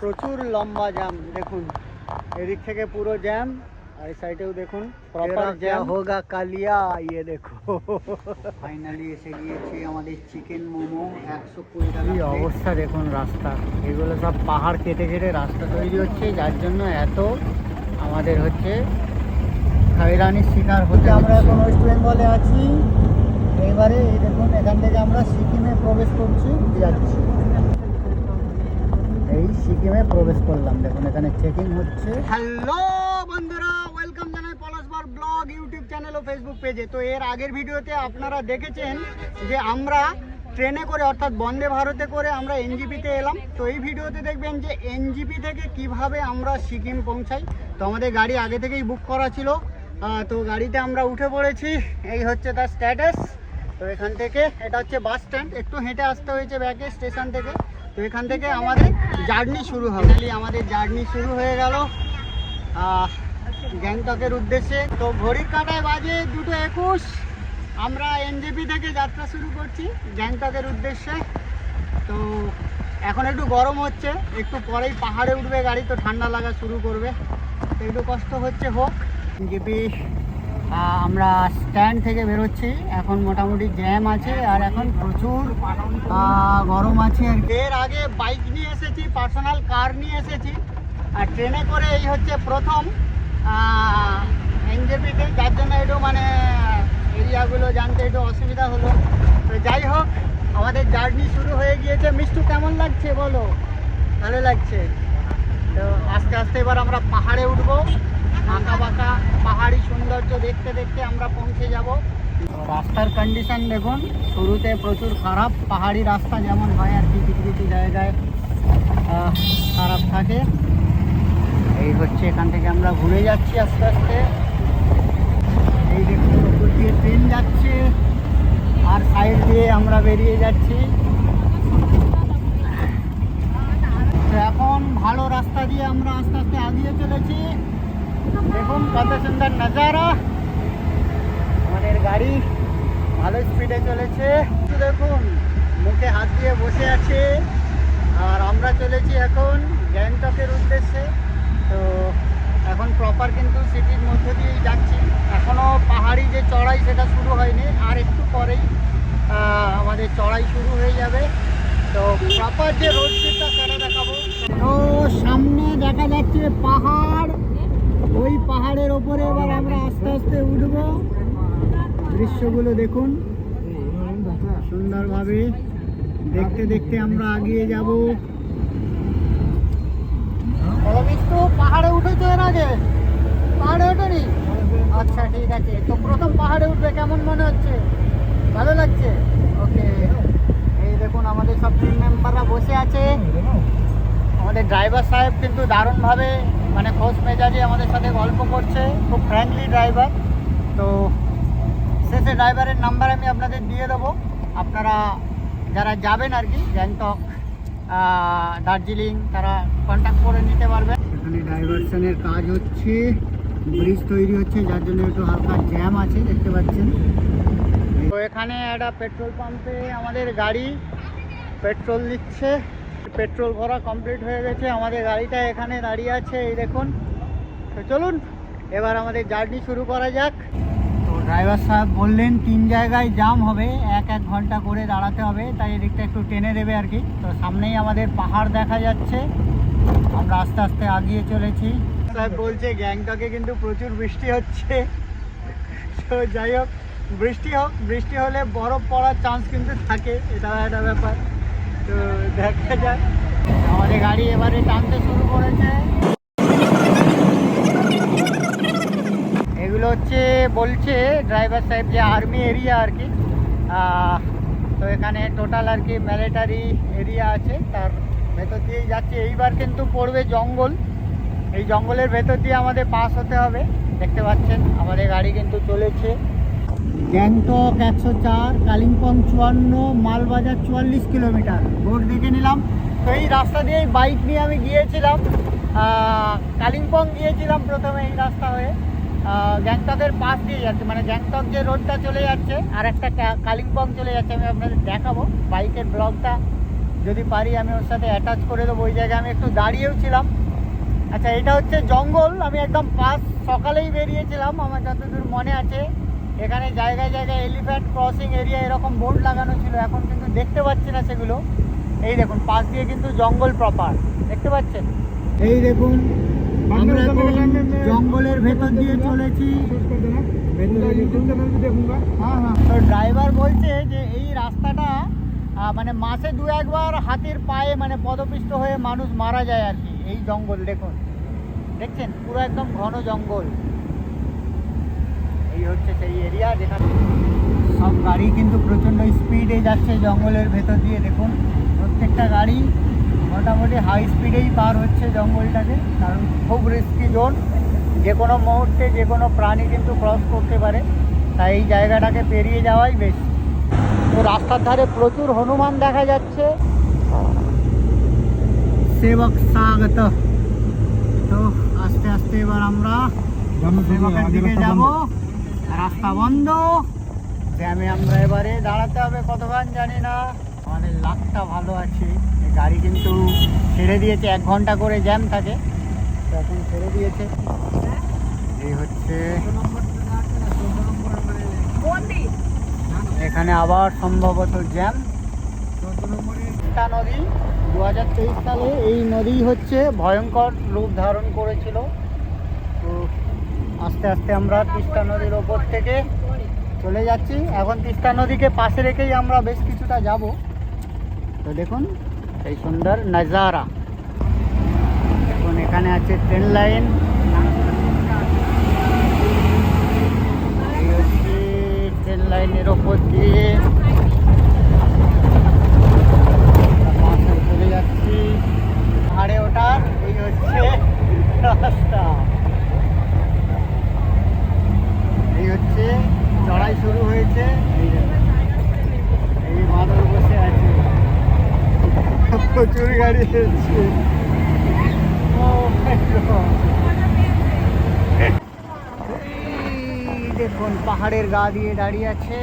প্রচুর লম্বা জ্যাম দেখুন। এদিক থেকে পুরো জ্যাম আর এই সাইডেও দেখুন প্রপার জ্যাম হোগা কালিয়া ইয়ে দেখো। ফাইনালি এসে গিয়েছি আমাদের চিকেন মোমো একশো কুড়ি টাকা কি অবস্থা দেখুন রাস্তা। এগুলো সব পাহাড় কেটে কেটে রাস্তা তৈরি হচ্ছে যার জন্য এত আমাদের হচ্ছে হয়রানির শিকার হতে আমরা আমরা এখন ওয়েস্ট বেঙ্গলে আছি। এবারে এই দেখুন এখান থেকে আমরা সিকিমে প্রবেশ করছি যাচ্ছি। এই সিকিমে প্রবেশ করলাম। দেখুন, এখানে চেকিং হচ্ছে। হ্যালো বন্ধুরা ওয়েলকাম জানাই পলাশবার ব্লগ ইউটিউব চ্যানেল ও ফেসবুক পেজে তো এর আগের ভিডিওতে আপনারা দেখেছেন যে আমরা ট্রেনে করে, অর্থাৎ বন্দে ভারতে করে আমরা এনজিপিতে এলাম। তো এই ভিডিওতে দেখবেন যে এনজিপি থেকে কীভাবে আমরা সিকিম পৌঁছাই। তো আমাদের গাড়ি আগে থেকেই বুক করা ছিল। তো গাড়িতে আমরা উঠে পড়েছি। এই হচ্ছে তার স্ট্যাটাস তো এখান থেকে, এটা হচ্ছে বাস স্ট্যান্ড একটু হেঁটে আসতে হয়েছে ব্যাকে স্টেশন থেকে। তো এখান থেকে আমাদের জার্নি শুরু হবে। আমাদের জার্নি শুরু হয়ে গেল। গ্যাংটকের উদ্দেশ্যে। তো ঘড়ির কাটায় বাজে দুটো একুশ। আমরা এনজেপি থেকে যাত্রা শুরু করছি গ্যাংটকের উদ্দেশ্যে। তো এখন একটু গরম হচ্ছে। একটু পরেই পাহাড়ে উঠবে গাড়ি, তো ঠান্ডা লাগা শুরু করবে। তো একটু কষ্ট হচ্ছে, হোক। এনজেপি আমরা স্ট্যান্ড থেকে বেরোচ্ছি। এখন মোটামুটি জ্যাম আছে আর এখন প্রচুর গরম আছে। এর আগে বাইক নিয়ে এসেছি পার্সোনাল কার নিয়ে এসেছি। আর ট্রেনে করে এই হচ্ছে প্রথম এনজেপিতে যার জন্য একটু মানে এরিয়াগুলো জানতে একটু অসুবিধা হলো। তো যাই হোক, আমাদের জার্নি শুরু হয়ে গিয়েছে। মিষ্টু, কেমন লাগছে বলো? ভালো লাগছে। তো আস্তে আস্তে এবার আমরা পাহাড়ে উঠবো। আঁকা বাঁকা পাহাড়ি সৌন্দর্য দেখতে দেখতে আমরা পৌঁছে যাব। রাস্তার কন্ডিশন দেখুন, শুরুতে প্রচুর খারাপ, পাহাড়ি রাস্তা যেমন হয় আর কি, কিছু কিছু জায়গায় খারাপ থাকে। এই হচ্ছে এখান থেকে আমরা ঘুরে যাচ্ছি আস্তে আস্তে। এই দেখুন উপর দিয়ে ট্রেন যাচ্ছে, আর সাইড দিয়ে আমরা বেরিয়ে যাচ্ছি। তো এখন ভালো রাস্তা দিয়ে আমরা আস্তে আস্তে আগিয়ে চলেছি। দেখুন কত সুন্দর নজারা। আমাদের গাড়ি ভালো স্পিডে চলেছে। দেখুন, মুখে হাত দিয়ে বসে আছে। আর আমরা চলেছি এখন গ্যাংটকের উদ্দেশ্যে। তো এখন প্রপার কিন্তু সিটির মধ্য দিয়েই যাচ্ছি। এখনও পাহাড়ি যে চড়াই সেটা শুরু হয়নি। আর একটু পরেই আমাদের চড়াই শুরু হয়ে যাবে। তো প্রপার যে রোড ট্রিপটা সেটা দেখাবো। তো সামনে দেখা যাচ্ছে পাহাড়। ওই পাহাড়ের ওপরে এবার আমরা আস্তে আস্তে উঠবো। দৃশ্যগুলো দেখুন। সুন্দরভাবে দেখতে দেখতে আমরা এগিয়ে যাব। তো পাহাড়ে উঠেছো এর আগে? পাহাড়ে ওঠেনি? আচ্ছা ঠিক আছে। তো প্রথম পাহাড়ে উঠবে, কেমন মনে হচ্ছে? ভালো লাগছে? ওকে এই দেখুন, আমাদের সব টিম মেম্বাররা বসে আছে। আমাদের ড্রাইভার সাহেব কিন্তু দারুণভাবে মানে খোঁজ মেজাজে আমাদের সাথে গল্প করছে খুব ফ্রেন্ডলি ড্রাইভার তো শেষে ড্রাইভারের নাম্বার আমি আপনাদের দিয়ে দেবো। আপনারা যারা যাবেন আর কি গ্যাংটক দার্জিলিং তারা কন্ট্যাক্ট করে নিতে পারবেন। এখানে ডাইভারশনের কাজ হচ্ছে ব্রিজ তৈরি হচ্ছে যার জন্য একটু হালকা জ্যাম আছে দেখতে পাচ্ছেন। তো এখানে একটা পেট্রোল পাম্পে আমাদের গাড়ি পেট্রোল দিচ্ছে পেট্রোল ভরা কমপ্লিট হয়ে গেছে। আমাদের গাড়িটা এখানে দাঁড়িয়ে আছে, এই দেখুন। তো চলুন, এবার আমাদের জার্নি শুরু করা যাক। তো ড্রাইভার সাহেব বললেন, তিন জায়গায় জাম হবে, এক এক ঘণ্টা করে দাঁড়াতে হবে, তাই এদিকটা একটু টেনে দেবে আর কি। তো সামনেই আমাদের পাহাড় দেখা যাচ্ছে। আমরা আস্তে আস্তে আগিয়ে চলেছি। সাহেব বলছে, গ্যাংটকে কিন্তু প্রচুর বৃষ্টি হচ্ছে। তো যাই হোক, বৃষ্টি হোক, বৃষ্টি হলে বরফ পড়ার চান্স কিন্তু থাকে, এটা একটা ব্যাপার। তো দেখা যাক। আমাদের গাড়ি এবারে টানতে শুরু করেছে। এগুলো হচ্ছে, বলছে ড্রাইভার সাহেব যে আর্মি এরিয়া আর কি। তো এখানে টোটাল আর কি মিলিটারি এরিয়া আছে। তার ভেতর দিয়েই যাচ্ছে। এইবার কিন্তু পড়বে জঙ্গল। এই জঙ্গলের ভেতর দিয়ে আমাদের পাস হতে হবে। দেখতে পাচ্ছেন, আমাদের গাড়ি কিন্তু চলেছে। গ্যাংটক একশো চার, কালিম্পং চুয়ান্ন, মালবাজার চুয়াল্লিশ কিলোমিটার। বোর্ড দেখে নিলাম। তো এই রাস্তা দিয়েই বাইক নিয়ে আমি গিয়েছিলাম। কালিম্পং গিয়েছিলাম প্রথমে এই রাস্তা হয়ে। গ্যাংটকের পাশ দিয়ে যাচ্ছে। মানে গ্যাংটক যে রোডটা চলে যাচ্ছে, আর একটা কালিম্পং চলে যাচ্ছে, আমি আপনাদের দেখাবো। বাইকের ব্লগটা যদি পারি, আমি ওর সাথে অ্যাটাচ করে দেবো। ওই জায়গায় আমি একটু দাঁড়িয়েও ছিলাম। আচ্ছা এটা হচ্ছে জঙ্গল। আমি একদম পাস সকালেই বেরিয়েছিলাম। আমার যতদূর মনে আছে এখানে জায়গায় জায়গায় এলিফ্যান্ট ক্রসিং এরিয়া এরকম বোর্ড লাগানো ছিল এখন কিন্তু দেখতে পাচ্ছি না সেগুলো। এই দেখুন পাশ দিয়ে কিন্তু জঙ্গল প্রপার দেখতে পাচ্ছেন? এই দেখুন আমরা জঙ্গলের ভেতর দিয়ে চলেছি। হ্যাঁ হ্যাঁ তো ড্রাইভার বলছে যে এই রাস্তাটা মানে মাসে দু একবার হাতির পায়ে মানে পদপিষ্ট হয়ে মানুষ মারা যায় আর কি এই জঙ্গল দেখুন। দেখছেন? পুরো একদম ঘন জঙ্গল। এই হচ্ছে সেই এরিয়া যেখানে সব গাড়ি কিন্তু প্রচণ্ড স্পিডে যাচ্ছে জঙ্গলের ভেতর দিয়ে। দেখুন প্রত্যেকটা গাড়ি মোটামুটি হাই স্পিডেই পার হচ্ছে জঙ্গলটাকে কারণ খুব রিস্কি জোন যে কোনো মুহূর্তে যে কোনো প্রাণী কিন্তু ক্রস করতে পারে তাই এই জায়গাটাকে পেরিয়ে যাওয়াই বেশি তো রাস্তার ধারে প্রচুর হনুমান দেখা যাচ্ছে। সেবক স্বাগত। তো আস্তে আস্তে এবার আমরা সেবকের দিকে যাব। রাস্তা বন্ধ। জ্যামে আমরা এবারে দাঁড়াতে হবে কতক্ষণ জানি না। আমাদের লাকটা ভালো আছে। গাড়ি কিন্তু ছেড়ে দিয়েছে, এক ঘণ্টা করে জ্যাম থাকে। এখন ছেড়ে দিয়েছে। এই হচ্ছে এখানে আবার সম্ভবত জ্যাম। নদী, দু হাজার তেইশ সালে এই নদী হচ্ছে ভয়ঙ্কর রূপ ধারণ করেছিল। আস্তে আস্তে আমরা তিস্তা নদীর ওপর থেকে চলে যাচ্ছি। এখন তিস্তা নদীকে পাশে রেখেই আমরা বেশ কিছুটা যাব। তো দেখুন, এই সুন্দর নাজারা। এখন এখানে আছে ট্রেন লাইন। ট্রেন লাইনের ওপর দিয়ে চলে যাচ্ছি। পাহাড়ে ওঠার, এই হচ্ছে রাস্তা এই হচ্ছে, চড়াই শুরু হয়েছে। এই বাদর বসে আছে। প্রচুর গাড়ি এসছে। দেখুন, পাহাড়ের গা দিয়ে দাঁড়িয়ে আছে।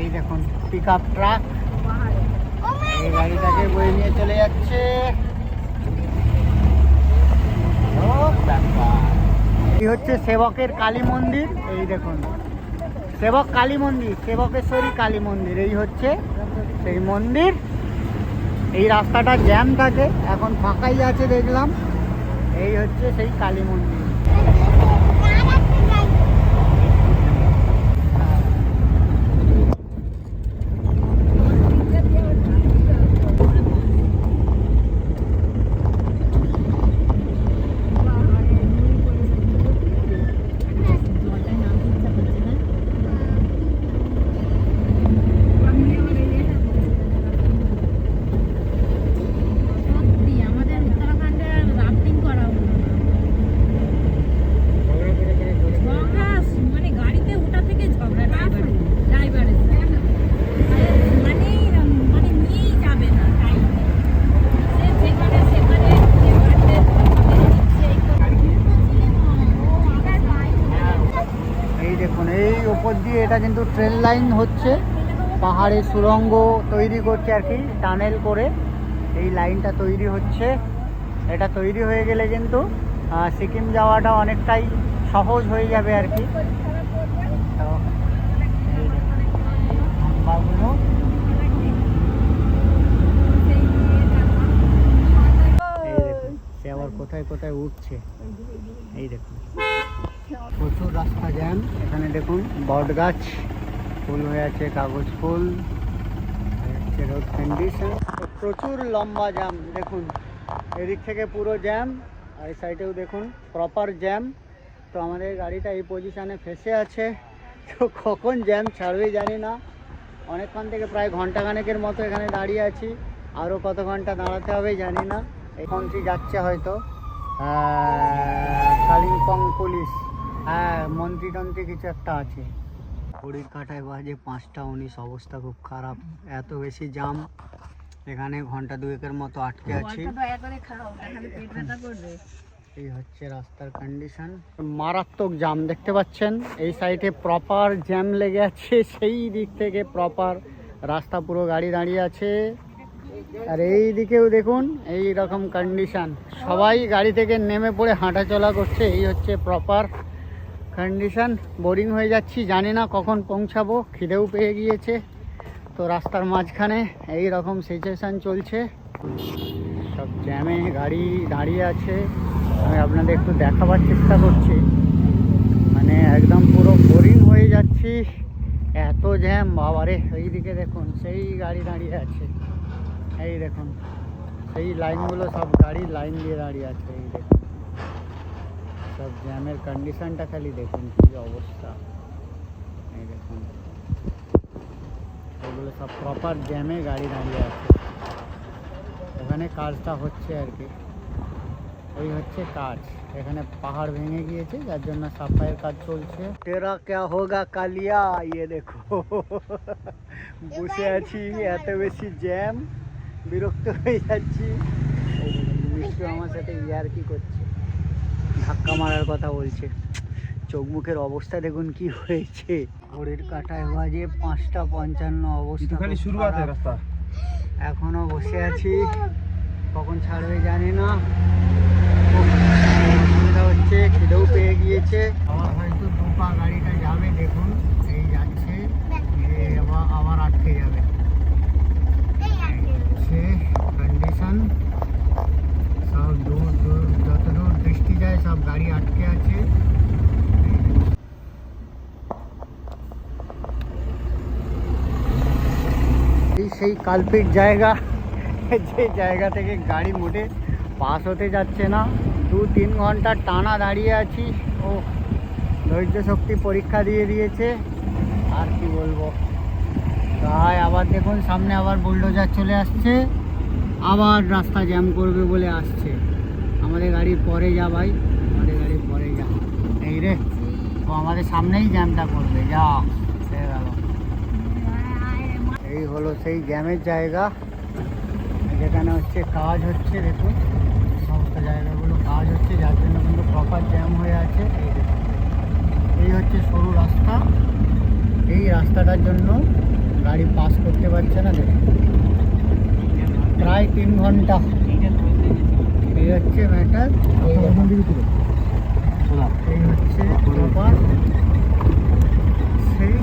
এই দেখুন পিক আপ ট্রাক এই গাড়িটাকে বয়ে নিয়ে চলে যাচ্ছে। ব্যাপার। এই হচ্ছে সেবকের কালী মন্দির, এই দেখুন। সেবক কালী মন্দির, সেবকেশ্বরী কালী মন্দির, এই হচ্ছে সেই মন্দির। এই রাস্তাটা জ্যাম থাকে, এখন ফাঁকাই আছে দেখলাম। এই হচ্ছে সেই কালী মন্দির সত্যি আমাদের উত্তরাখণ্ডে রাফটিং করা হলো না। ঝগড়া মানে গাড়িতে ওঠা থেকে ঝগড়া ড্রাইভার ড্রাইভারের সাথে। মানে উম, মানে নিয়েই যাবে না টাইমে সে যেখানে সেখানে যে গাড়িতে দিচ্ছে, এই করে। ও আবার বাইক এই দেখুন এই ওপর দিয়ে এটা কিন্তু ট্রেন লাইন হচ্ছে। পাহাড়ে সুরঙ্গ তৈরি করছে আর কি, টানেল করে এই লাইনটা তৈরি হচ্ছে। এটা তৈরি হয়ে গেলে কিন্তু সিকিম যাওয়াটা অনেকটাই সহজ হয়ে যাবে আর কি। তো আবার কোথায় কোথায় উঠছে। এই দেখুন। প্রচুর রাস্তা জ্যাম। এখানে দেখুন, বট গাছ, ফুল হয়ে আছে, কাগজ ফুল প্রচুর লম্বা জ্যাম, দেখুন। এদিক থেকে পুরো জ্যাম, আর এই সাইডেও দেখুন প্রপার জ্যাম। তো আমাদের গাড়িটা এই পজিশানে ফেসে আছে। তো কখন জ্যাম ছাড়বে জানি না। অনেকক্ষণ থেকে প্রায় ঘণ্টা খানেকের মতো এখানে দাঁড়িয়ে আছি। আরও কত ঘণ্টা দাঁড়াতে হবে জানি না। এখন কি যাচ্ছে হয়তো কালিম্পং পুলিশ। হ্যাঁ মন্ত্রী টন্ত্রী কিছু একটা আছে। ঘড়ির কাটায় বাজে পাঁচটা উনিশ অবস্থা খুব খারাপ। এত বেশি জাম এখানে ঘণ্টা দুয়েকের মতো আটকে আছি। এই হচ্ছে রাস্তার কন্ডিশন মারাত্মক জ্যাম দেখতে পাচ্ছেন? এই সাইডে প্রপার জ্যাম লেগে আছে সেই দিক থেকে প্রপার রাস্তা পুরো গাড়ি দাঁড়িয়ে আছে। আর এই দিকেও দেখুন এই রকম কন্ডিশন সবাই গাড়ি থেকে নেমে পড়ে হাঁটা চলা করছে এই হচ্ছে প্রপার কন্ডিশন বোরিং হয়ে যাচ্ছি, জানি না কখন পৌঁছাবো, খিদেও পেয়ে গিয়েছে। তো রাস্তার মাঝখানে এই রকম সিচুয়েশান চলছে। সব জ্যামে গাড়ি দাঁড়িয়ে আছে। আমি আপনাদের একটু দেখাবার চেষ্টা করছি। মানে একদম পুরো বোরিং হয়ে যাচ্ছি। এত জ্যাম বাবারে, এইদিকে দেখুন, সেই গাড়ি দাঁড়িয়ে আছে। এই দেখুন, সেই লাইনগুলো সব গাড়ি লাইন দিয়ে দাঁড়িয়ে আছে, এই দেখুন। সব জ্যামের কন্ডিশনটা খালি দেখুন কী অবস্থা। এই দেখুন। এগুলো সব প্রপার জ্যামে গাড়ি দাঁড়িয়ে আছে। ওখানে কাজটা হচ্ছে আর কি। ওই হচ্ছে কাজ। এখানে পাহাড় ভেঙে গিয়েছে যার জন্য সাফাইয়ের কাজ চলছে। তেরা ক্যা হোগা কালিয়া ইয়ে দেখো বসে আছি এত বেশি জ্যাম বিরক্ত হয়ে যাচ্ছি এই দেখুন, মিষ্টি আমার সাথে ইয়ার কি করছে। ধাক্কা মারার কথা বলছে। চোখ মুখের অবস্থা দেখুন কি হয়েছে। ঘড়ির কাটায় বাজে পাঁচটা পঞ্চান্ন অবস্থা। এখনও বসে আছি। কখন ছাড়বে জানি না। অসুবিধা হচ্ছে খিদেও পেয়ে গিয়েছে। আবার হয়তো দুপা গাড়িটা যাবে দেখুন এই যাচ্ছে। আবার আবার আটকে যাবে। সে কন্ডিশন সব দূর। যায় সব গাড়ি আটকে আছে। এই সেই কালপিট জায়গা। যে জায়গা থেকে গাড়ি মোটে পাস হতে যাচ্ছে না। দু তিন ঘণ্টা টানা দাঁড়িয়ে আছি। ও, ধৈর্য শক্তি পরীক্ষা দিয়ে দিয়েছে। আর কি বলব? তাই আবার দেখুন, সামনে আবার বুলডোজার চলে আসছে। আবার রাস্তা জ্যাম করবে বলে আসছে। আমাদের গাড়ির পরে যা ভাই, আমাদের গাড়ির পরে যা। এই রে, ও আমাদের সামনেই জ্যামটা করবে, যা। হয়ে গেল। এই হলো সেই জ্যামের জায়গা। যেখানে হচ্ছে কাজ হচ্ছে, দেখুন। সমস্ত জায়গাগুলো কাজ হচ্ছে, যার জন্য কিন্তু প্রপার জ্যাম হয়ে আছে। এই দেখুন। এই হচ্ছে সরু রাস্তা। এই রাস্তাটার জন্য গাড়ি পাস করতে পারছে না, দেখুন। প্রায় তিন ঘণ্টা। এই হচ্ছে ম্যাটার এই হচ্ছে সেই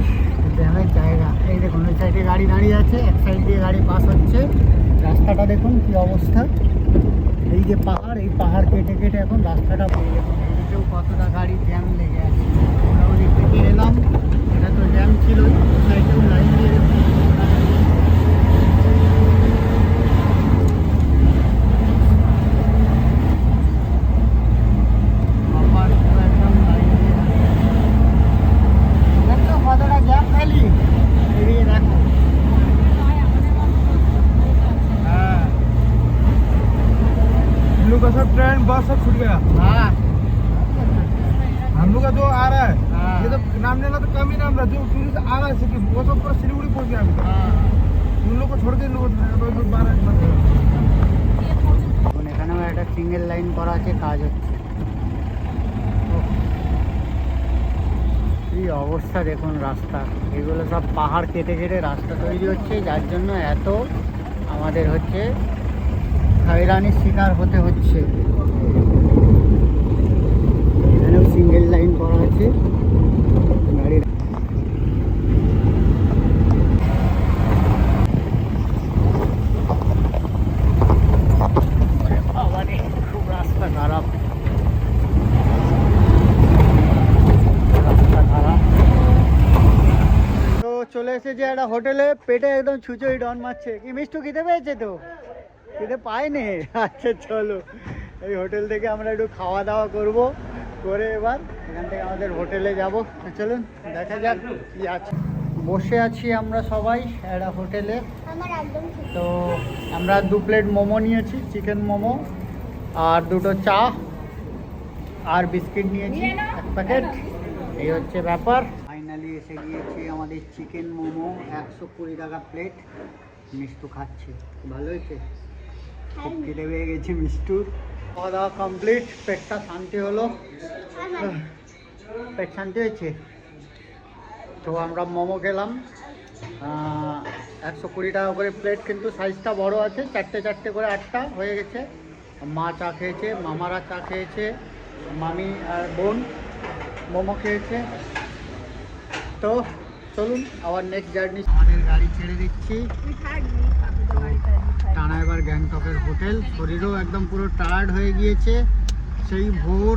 জ্যামের জায়গা এই দেখুন ওই সাইডে গাড়ি দাঁড়িয়ে আছে এক সাইড দিয়ে গাড়ি পাস হচ্ছে রাস্তাটা দেখুন কি অবস্থা এই যে পাহাড় এই পাহাড় কেটে কেটে এখন রাস্তাটা পেয়ে দেখুন এইদিকেও কতটা গাড়ি জ্যাম লেগে আছে আমরা ওদিক থেকে এলাম এটা তো জ্যাম ছিলই সাইডেও লাইন দিয়ে সিঙ্গেল লাইন করা আছে, কাজ হচ্ছে। এই অবস্থা দেখুন রাস্তা। এগুলো সব পাহাড় কেটে কেটে রাস্তা তৈরি হচ্ছে, যার জন্য এত আমাদের হচ্ছে হয়রানির শিকার হতে হচ্ছে এখানেও সিঙ্গেল লাইন করা আছে গাড়ির বাবারে খুব রাস্তা খারাপ রাস্তা খারাপ তো চলে এসেছে একটা হোটেলে পেটে একদম ছুঁচোই ডন মারছে। কি মিষ্টু খিদে পেয়েছে তো? খিদে পায়নি? আচ্ছা চলো। এই হোটেল থেকে আমরা একটু খাওয়া দাওয়া করব। করে এবার এখান থেকে আমাদের হোটেলে যাব। চলুন দেখা যাক কি আছে। বসে আছি আমরা সবাই একটা হোটেলে। তো আমরা দু প্লেট মোমো নিয়েছি চিকেন মোমো আর দুটো চা আর বিস্কিট নিয়েছি এক প্যাকেট। এই হচ্ছে ব্যাপার। এসে গিয়েছি আমাদের চিকেন মোমো, একশো কুড়ি টাকা প্লেট। মিষ্টু খাচ্ছে। ভালো হয়েছে? খুব পেয়ে গেছি মিষ্টুর খাওয়া দাওয়া কমপ্লিট পেটটা শান্তি হলো। পেট শান্তি হয়েছে? তো আমরা মোমো খেলাম। একশো কুড়ি টাকা করে প্লেট, কিন্তু সাইজটা বড় আছে, চারটে চারটে করে আটটা হয়ে গেছে। মা চা খেয়েছে, মামারা চা খেয়েছে, মামি আর বোন মোমো খেয়েছে। তো চলুন আবার নেক্সট জার্নি আমাদের গাড়ি ছেড়ে দিচ্ছি। টানা এবার গ্যাংটকের হোটেল। শরীরও একদম পুরো টায়ার্ড হয়ে গিয়েছে। সেই ভোর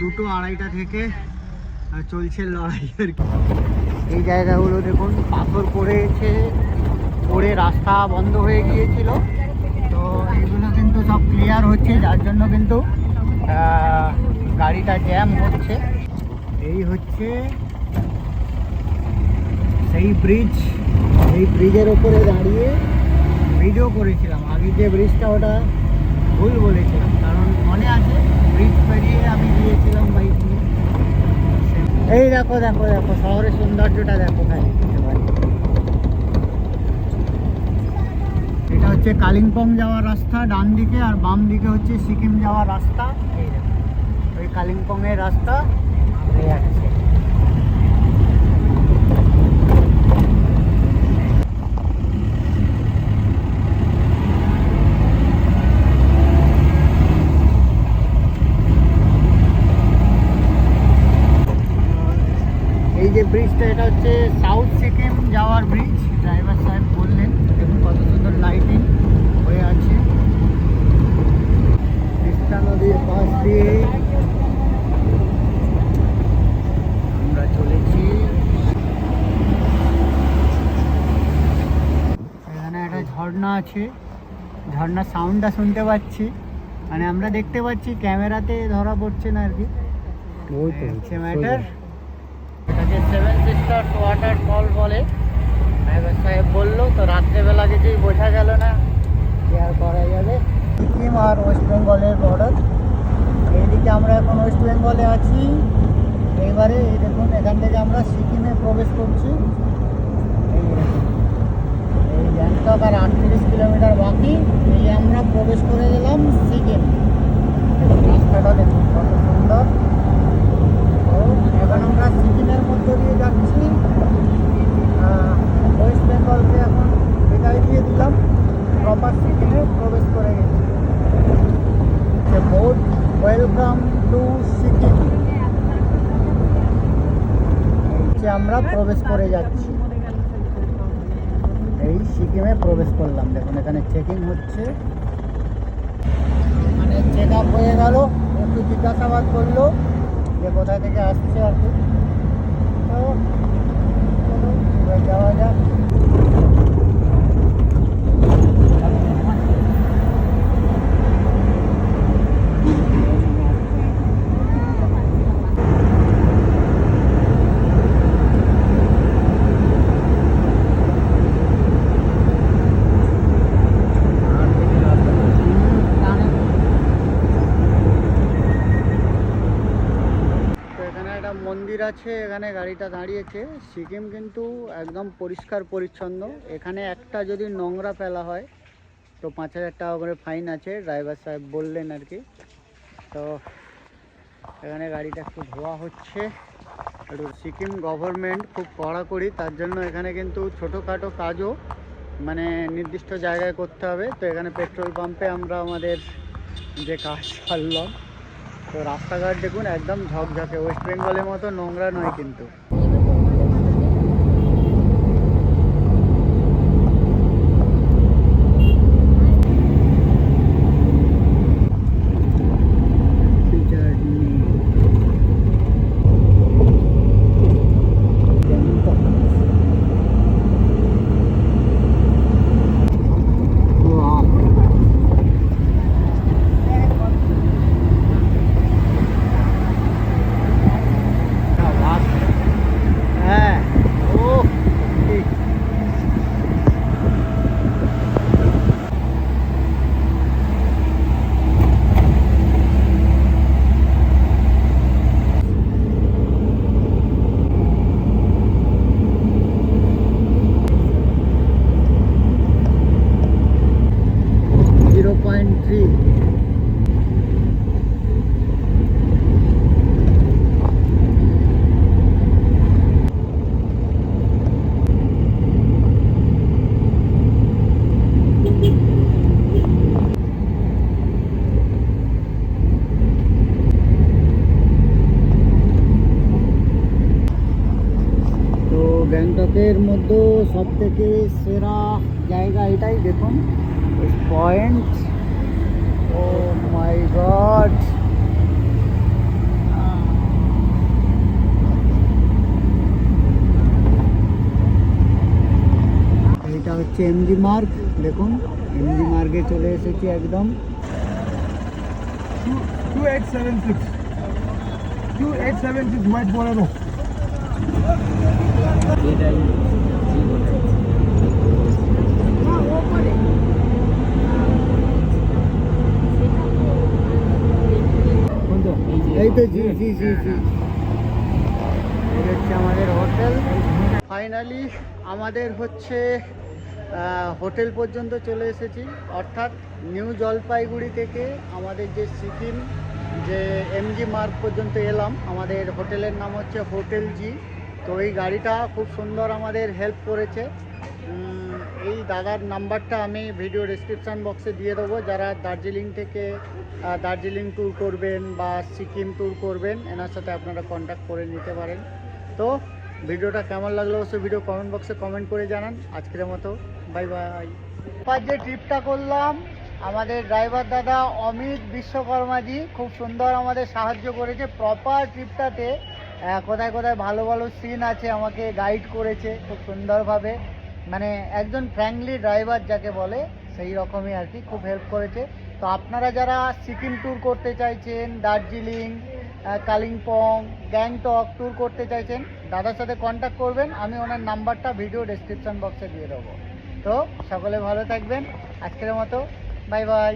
দুটো আড়াইটা থেকে চলছে লড়াই আর কি। এই জায়গাগুলো দেখুন, পাথর পড়েছে। পড়ে রাস্তা বন্ধ হয়ে গিয়েছিল। তো এগুলো কিন্তু সব ক্লিয়ার হচ্ছে, যার জন্য কিন্তু গাড়িটা জ্যাম হচ্ছে। এই হচ্ছে সেই ব্রিজ এই ব্রিজের ওপরে দাঁড়িয়ে ভিডিও করেছিলাম। আগে যে ব্রিজটা ওটা ভুল বলেছিলাম, কারণ মনে আছে ব্রিজ পেরিয়ে আমি গিয়েছিলাম বাইক নিয়ে এই দেখো দেখো দেখো, শহরের সৌন্দর্যটা দেখো খালি এটা হচ্ছে কালিম্পং যাওয়ার রাস্তা, ডান দিকে আর বাম দিকে হচ্ছে সিকিম যাওয়ার রাস্তা। এই দেখো, ওই কালিম্পংয়ের রাস্তা যাচ্ছে যে ব্রিজটা এটা হচ্ছে সাউথ সিকিম যাওয়ার ব্রিজ ড্রাইভার সাহেব বললেন দেখুন কত সুন্দর লাইটিং হয়ে আছে। তিস্তা নদীর পাশ দিয়ে আমরা চলেছি। এখানে একটা ঝর্ণা আছে। ঝর্ণার সাউন্ডটা শুনতে পাচ্ছি। মানে আমরা দেখতে পাচ্ছি ক্যামেরাতে ধরা পড়ছে না আর কি। ম্যাটার সেভেন ওয়াটার ফল বলে। ড্রাইভার সাহেব বলল, তো রাত্রেবেলা কিছুই বোঝা গেল না। কি আর করা যাবে? সিকিম আর ওয়েস্ট বেঙ্গলের বর্ডার এইদিকে আমরা এখন ওয়েস্ট বেঙ্গলে আছি। এইবারে এই দেখুন, এখান থেকে আমরা সিকিমে প্রবেশ করছি। এই। এই গ্যাংটক আর আটত্রিশ কিলোমিটার বাকি। এই আমরা প্রবেশ করে গেলাম সিকিম দেখুন, রাস্তাটা দেখুন কত সুন্দর তো এখন আমরা সিকিমের মধ্য দিয়ে যাচ্ছি ওয়েস্ট বেঙ্গলকে এখন বিদায় দিয়ে দিলাম প্রপার সিকিমে প্রবেশ করে গেছি বোট ওয়েলকাম টু সিকিম যে আমরা প্রবেশ করে যাচ্ছি। এই সিকিমে প্রবেশ করলাম। দেখুন, এখানে চেকিং হচ্ছে। মানে চেক আপ হয়ে গেল। একটু জিজ্ঞাসাবাদ করল যে কোথা থেকে আসছে আর কি তো চলো, এবার যাওয়া যাক তো এখানে একটা মন্দির আছে, এখানে গাড়িটা দাঁড়িয়েছে। সিকিম কিন্তু একদম পরিষ্কার পরিচ্ছন্ন। এখানে একটা যদি নোংরা ফেলা হয়, তো পাঁচ হাজার টাকা করে ফাইন আছে, ড্রাইভার সাহেব বললেন আর কি। তো এখানে গাড়িটা একটু ধোয়া হচ্ছে। একটু সিকিম গভর্নমেন্ট খুব কড়াকড়ি, তার জন্য এখানে কিন্তু ছোটোখাটো কাজও মানে নির্দিষ্ট জায়গায় করতে হবে। তো এখানে পেট্রোল পাম্পে আমরা আমাদের যে কাজ সারলাম তো রাস্তাঘাট দেখুন একদম ঝকঝকে। ওয়েস্ট বেঙ্গলের মতো নোংরা নয় কিন্তু। গ্যাংটকের মধ্যে সব থেকে সেরা জায়গা এটাই দেখুন। পয়েন্ট ও মাই গড এটা হচ্ছে এমজি মার্গ দেখুন। এমজি মার্গে চলে এসেছি একদম। Two eight seven six two eight seven six white Bolero এই তো জি জি জি আমাদের হোটেল। ফাইনালি আমাদের হচ্ছে হোটেল পর্যন্ত চলে এসেছি। অর্থাৎ নিউ জলপাইগুড়ি থেকে আমাদের যে সিকিম, যে এমজি মার্গ পর্যন্ত এলাম, আমাদের হোটেলের নাম হচ্ছে হোটেল জি। তো এই গাড়িটা খুব সুন্দর আমাদের হেল্প করেছে। এই দাদার নাম্বারটা আমি ভিডিও ডিসক্রিপশান বক্সে দিয়ে দেবো। যারা দার্জিলিং থেকে দার্জিলিং ট্যুর করবেন বা সিকিম ট্যুর করবেন, এনার সাথে আপনারা কন্ট্যাক্ট করে নিতে পারেন। তো ভিডিওটা কেমন লাগল অবশ্যই ভিডিও কমেন্ট বক্সে কমেন্ট করে জানান। আজকের মতো বাই বাই এবার যে ট্রিপটা করলাম, আমাদের ড্রাইভার দাদা অমিত বিশ্বকর্মাজি খুব সুন্দর আমাদের সাহায্য করেছে। প্রপার ট্রিপটাতে কোথায় কোথায় ভালো ভালো সিন আছে আমাকে গাইড করেছে খুব সুন্দরভাবে। মানে একজন ফ্র্যাঙ্কলি ড্রাইভার যাকে বলে, সেই রকমই আর কি, খুব হেল্প করেছে। তো আপনারা যারা সিকিম ট্যুর করতে চাইছেন, দার্জিলিং কালিম্পং, গ্যাংটক ট্যুর করতে চাইছেন, দাদার সাথে কন্ট্যাক্ট করবেন, আমি ওনার নাম্বারটা ভিডিও ডেসক্রিপশন বক্সে দিয়ে দেবো। তো সকলে ভালো থাকবেন। আজকের মতো বাই বাই বাই